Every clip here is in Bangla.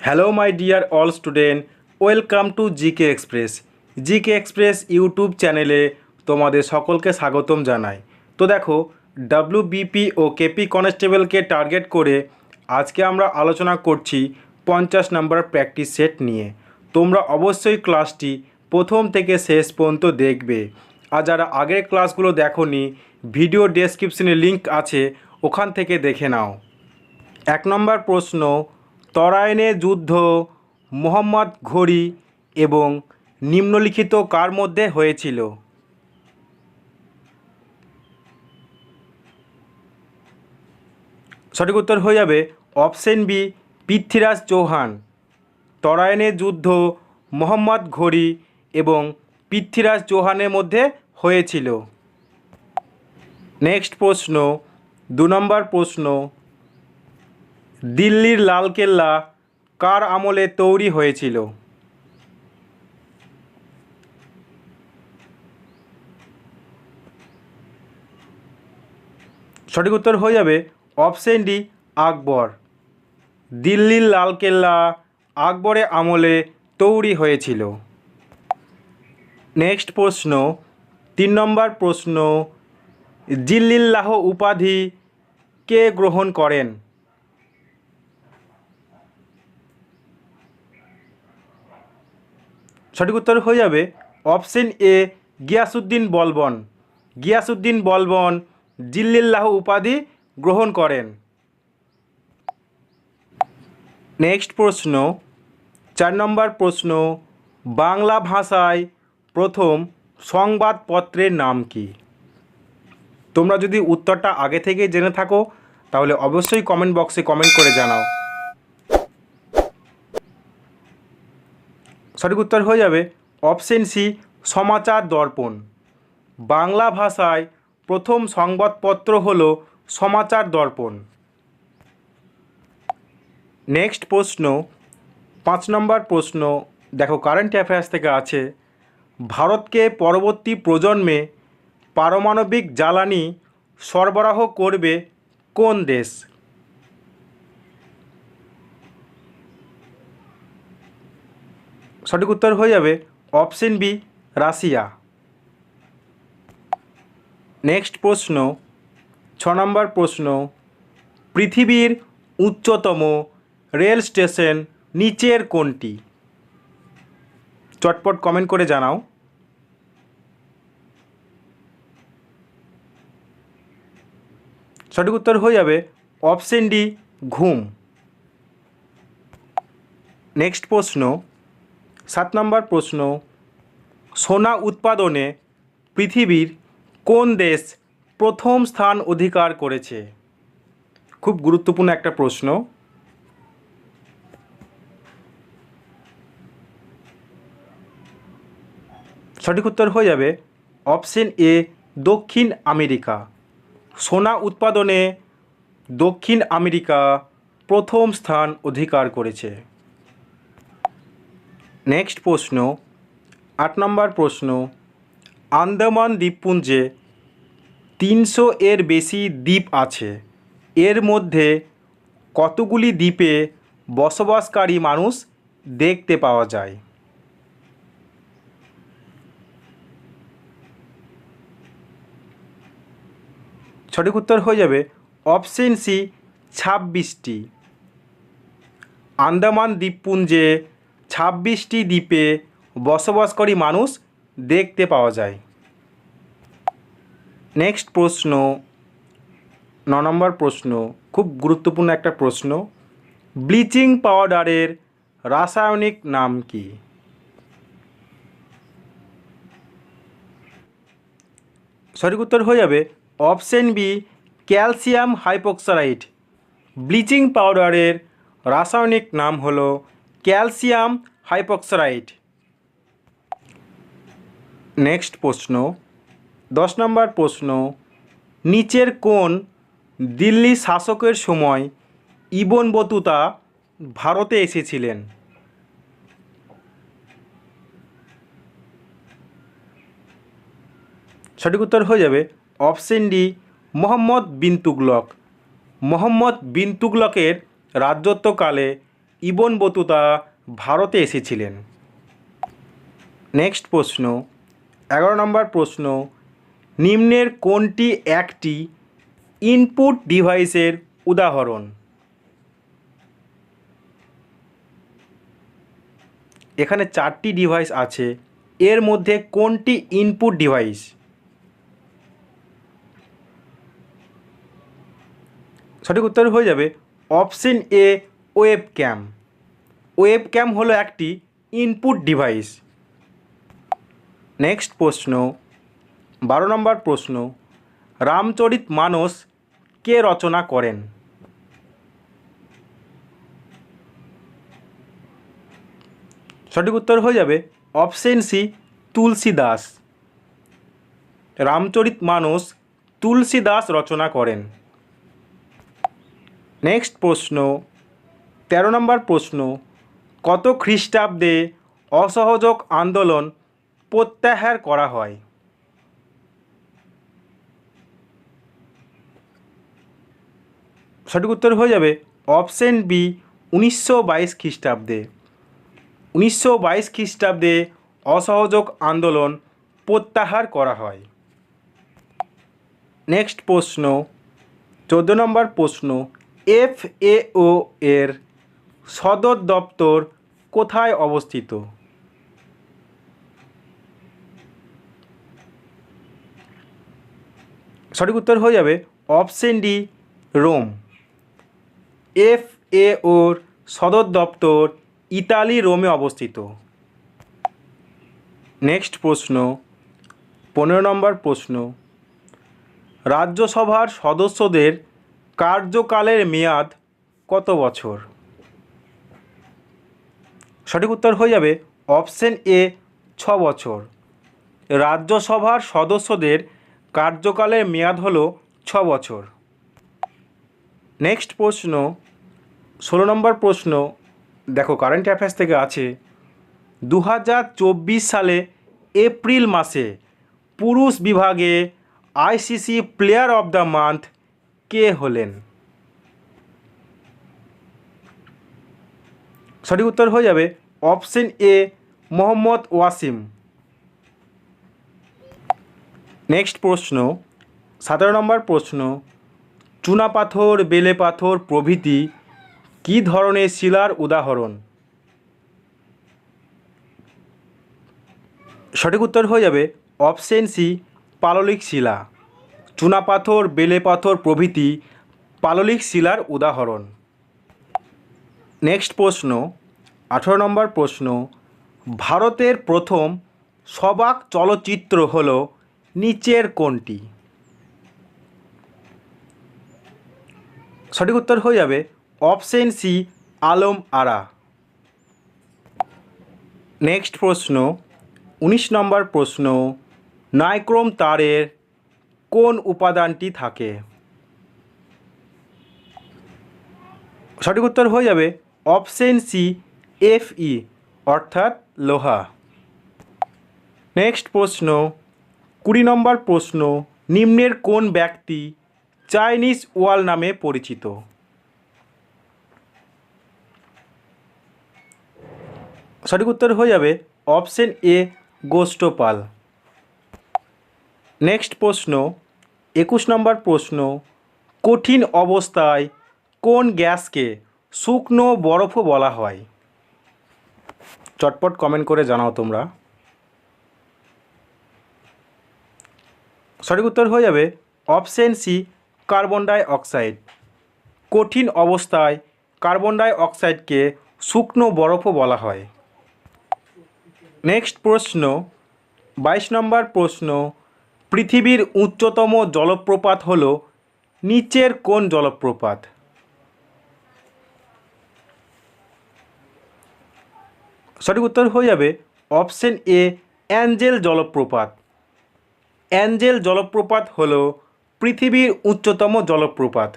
Hello my dear all student welcome to GK express GK express YouTube চ্যানেলে তোমাদের সকলকে স্বাগতম জানাই। তো দেখো ডাব্লিউবিপি ও কেপি কনস্টেবলকে টার্গেট করে আজকে আমরা আলোচনা করছি পঞ্চাশ নম্বর প্র্যাকটিস সেট নিয়ে। তোমরা অবশ্যই ক্লাসটি প্রথম থেকে শেষ পর্যন্ত দেখবে। আর যারা আগের ক্লাসগুলো দেখোনি ভিডিও ডেসক্রিপশনে লিংক আছে, ওখান থেকে দেখে নাও। এক নম্বর প্রশ্ন তরাইনে যুদ্ধ, মোহাম্মদ ঘড়ি এবং নিম্নলিখিত কার মধ্যে হয়েছিল? সঠিক উত্তর হয়ে যাবে অপশন বি, পৃথ্বীরাজ চৌহান। তরাইনের যুদ্ধ, মোহাম্মদ ঘড়ি এবং পৃথ্বীরাজ চৌহানের মধ্যে হয়েছিল। নেক্সট প্রশ্ন, দু নম্বর প্রশ্ন দিল্লির লালকেল্লা কার আমলে তৈরি হয়েছিল? সঠিক উত্তর হয়ে যাবে অপশন ডি, আকবর। দিল্লির লালকেল্লা আকবরের আমলে তৈরি হয়েছিল। নেক্সট প্রশ্ন, তিন নম্বর প্রশ্ন, জিল্লিল্লাহ উপাধি কে গ্রহণ করেন? সঠিক উত্তর হয়ে যাবে অপশন এ গিয়াসুদ্দিন বলবন। গিয়াসুদ্দিন বলবন জিল্লিল্লাহ উপাধি গ্রহণ করেন। নেক্সট প্রশ্ন, চার নম্বর প্রশ্ন, বাংলা ভাষায় প্রথম সংবাদপত্রের নাম কি? তোমরা যদি উত্তরটা আগে থেকে জেনে থাকো, তাহলে অবশ্যই কমেন্ট বক্সে কমেন্ট করে জানাও। সঠিক উত্তর হয়ে যাবে অপশন সি, সমাচার দর্পণ। বাংলা ভাষায় প্রথম সংবাদপত্র হলো সমাচার দর্পণ। নেক্সট প্রশ্ন, পাঁচ নম্বর প্রশ্ন, দেখো কারেন্ট অ্যাফেয়ার্স থেকে আছে। ভারতকে পরবর্তী প্রজন্মে পারমাণবিক জ্বালানি সরবরাহ করবে কোন দেশ? সঠিক উত্তর হয়ে যাবে অপশন বি, রাশিয়া। নেক্সট প্রশ্ন, ছ নম্বর প্রশ্ন, পৃথিবীর উচ্চতম রেল স্টেশন নিচের কোনটি? চটপট কমেন্ট করে জানাও। সঠিক উত্তর হয়ে যাবে অপশন ডি, ঘুম। নেক্সট প্রশ্ন সাত নম্বর প্রশ্ন, সোনা উৎপাদনে পৃথিবীর কোন দেশ প্রথম স্থান অধিকার করেছে? খুব গুরুত্বপূর্ণ একটা প্রশ্ন। সঠিক উত্তর হয়ে যাবে অপশন এ, দক্ষিণ আমেরিকা। সোনা উৎপাদনে দক্ষিণ আমেরিকা প্রথম স্থান অধিকার করেছে। নেক্সট প্রশ্ন, আট নম্বর প্রশ্ন, আন্দামান দ্বীপপুঞ্জে তিনশো এর বেশি দ্বীপ আছে। এর মধ্যে কতগুলি দ্বীপে বসবাসকারী মানুষ দেখতে পাওয়া যায়? সঠিক উত্তর হয়ে যাবে অপশন সি, ছাব্বিশটি। আন্দামান দ্বীপপুঞ্জে ছাব্বিশটি দ্বীপে বসবাসকারী মানুষ দেখতে পাওয়া যায়। নেক্সট প্রশ্ন, ন নম্বর প্রশ্ন, খুব গুরুত্বপূর্ণ একটা প্রশ্ন, ব্লিচিং পাউডারের রাসায়নিক নাম কি? সঠিক উত্তর হয়ে যাবে option B, calcium hypochlorite bleaching পাউডারের রাসায়নিক নাম হলো ক্যালসিয়াম হাইপোক্সারাইড। নেক্সট প্রশ্ন। দশ নম্বর প্রশ্ন। নিচের কোন দিল্লি শাসকের সময় ইবন বতুতা ভারতে এসেছিলেন? সঠিক উত্তর হয়ে যাবে অপশন ডি, মোহাম্মদ বিন তুগলক। মোহাম্মদ বিন তুগলকের রাজত্বকালে ইবন বতুতা ভারতে এসেছিলেন। নেক্সট প্রশ্ন, এগারো নম্বর প্রশ্ন, নিম্নের কোনটি একটি ইনপুট ডিভাইসের উদাহরণ? এখানে চারটি ডিভাইস আছে, এর মধ্যে কোনটি ইনপুট ডিভাইস? সঠিক উত্তর হয়ে যাবে option A web cam web cam হলো একটি ইনপুট ডিভাইস। নেক্সট প্রশ্ন। বারো নম্বর প্রশ্ন। রামচরিত মানস কে রচনা করেন? সঠিক উত্তর হয়ে যাবে অপশন সি, তুলসী দাস। রামচরিত মানস তুলসী দাস রচনা করেন। নেক্সট প্রশ্ন। তেরো নম্বর প্রশ্ন, কত খ্রিস্টাব্দে অসহযোগ আন্দোলন প্রত্যাহার করা হয়? সঠিক উত্তর হয়ে যাবে অপশন বি, উনিশশো বাইশ খ্রিস্টাব্দে। উনিশশো বাইশ খ্রিস্টাব্দে অসহযোগ আন্দোলন প্রত্যাহার করা হয়। নেক্সট প্রশ্ন, চোদ্দ নম্বর প্রশ্ন, এফ ও এর সদর দপ্তর কোথায় অবস্থিত? সঠিক উত্তর হয়ে যাবে option D, Rome. F A ওর সদর দপ্তর ইতালি রোমে অবস্থিত। নেক্সট প্রশ্ন, পনেরো নম্বর প্রশ্ন, রাজ্যসভার সদস্যদের কার্যকালের মেয়াদ কত বছর? সঠিক উত্তর হয়ে যাবে অপশন এ, ছ বছর। রাজ্যসভার সদস্যদের কার্যকালের মেয়াদ হল ছ বছর। নেক্সট প্রশ্ন, ষোলো নম্বর প্রশ্ন, দেখো কারেন্ট অ্যাফেয়ার্স থেকে আছে। দু হাজার চব্বিশ সালে এপ্রিল মাসে পুরুষ বিভাগে ICC player of the month কে হলেন? সঠিক উত্তর হয়ে যাবে option A Mohammad Wasim. Next প্রশ্ন, সতেরো নম্বর প্রশ্ন চুনাপাথর বেলে পাথর প্রভৃতি কী ধরনের শিলার উদাহরণ? সঠিক উত্তর হয়ে যাবে অপশন সি পাললিক শিলা। চুনাপাথর বেলে পাথর প্রভৃতি পাললিক শিলার উদাহরণ। নেক্সট প্রশ্ন আঠেরো নম্বর প্রশ্ন, ভারতের প্রথম সবাক চলচ্চিত্র হল নিচের কোনটি? সঠিক উত্তর হয়ে যাবে option C, Alam Ara. Next প্রশ্ন, উনিশ নম্বর প্রশ্ন, নাইক্রোম তারের কোন উপাদানটি থাকে? সঠিক উত্তর হয়ে যাবে অপশন সি এফই অর্থাৎ লোহা। নেক্সট প্রশ্ন, কুড়ি নম্বর প্রশ্ন, নিম্নের কোন ব্যক্তি চাইনিজ ওয়াল নামে পরিচিত? সঠিক উত্তর হয়ে যাবে অপশন এ, গোষ্ঠপাল। নেক্সট প্রশ্ন, একুশ নম্বর প্রশ্ন, কঠিন অবস্থায় কোন গ্যাসকে শুকনো বরফও বলা হয়? চটপট কমেন্ট করে জানাও তোমরা। সঠিক উত্তর হয়ে যাবে option C carbon dioxide কঠিন অবস্থায় কার্বন ডাই অক্সাইডকে শুকনো বরফও বলা হয়। নেক্সট প্রশ্ন, বাইশ নম্বর প্রশ্ন, পৃথিবীর উচ্চতম জলপ্রপাত হল নিচের কোন জলপ্রপাত? সঠিক উত্তর হয়ে যাবে অপশন এ, অ্যাঞ্জেল জলপ্রপাত। অ্যাঞ্জেল জলপ্রপাত হল পৃথিবীর উচ্চতম জলপ্রপাত।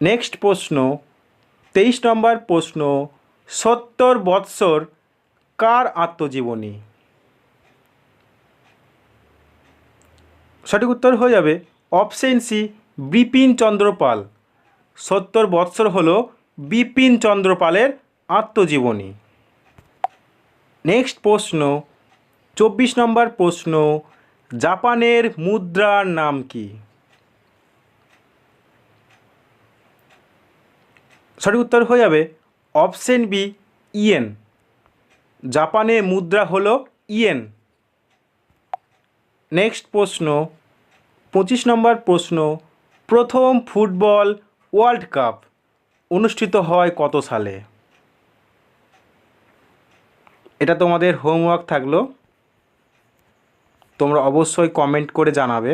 নেক্সট প্রশ্ন, তেইশ নম্বর প্রশ্ন, সত্তর বৎসর কার আত্মজীবনী? সঠিক উত্তর হয়ে যাবে অপশন সি, বিপিন চন্দ্র পাল সত্তর বৎসর হল বিপিন চন্দ্রপালের আত্মজীবনী। নেক্সট প্রশ্ন, চব্বিশ নম্বর প্রশ্ন, জাপানের মুদ্রার নাম কি? সঠিক উত্তর হয়ে যাবে অপশন বি, ইয়েন। জাপানে মুদ্রা হলো ইয়েন। নেক্সট প্রশ্ন, পঁচিশ নম্বর প্রশ্ন, প্রথম ফুটবল ওয়ার্ল্ড কাপ অনুষ্ঠিত হয় কত সালে? এটা তোমাদের হোমওয়ার্ক থাকল। তোমরা অবশ্যই কমেন্ট করে জানাবে।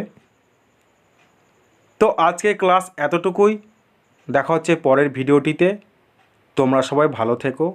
তো আজকে ক্লাস এতটুকুই। দেখা হচ্ছে পরের ভিডিওটিতে তোমরা সবাই ভালো থেকো।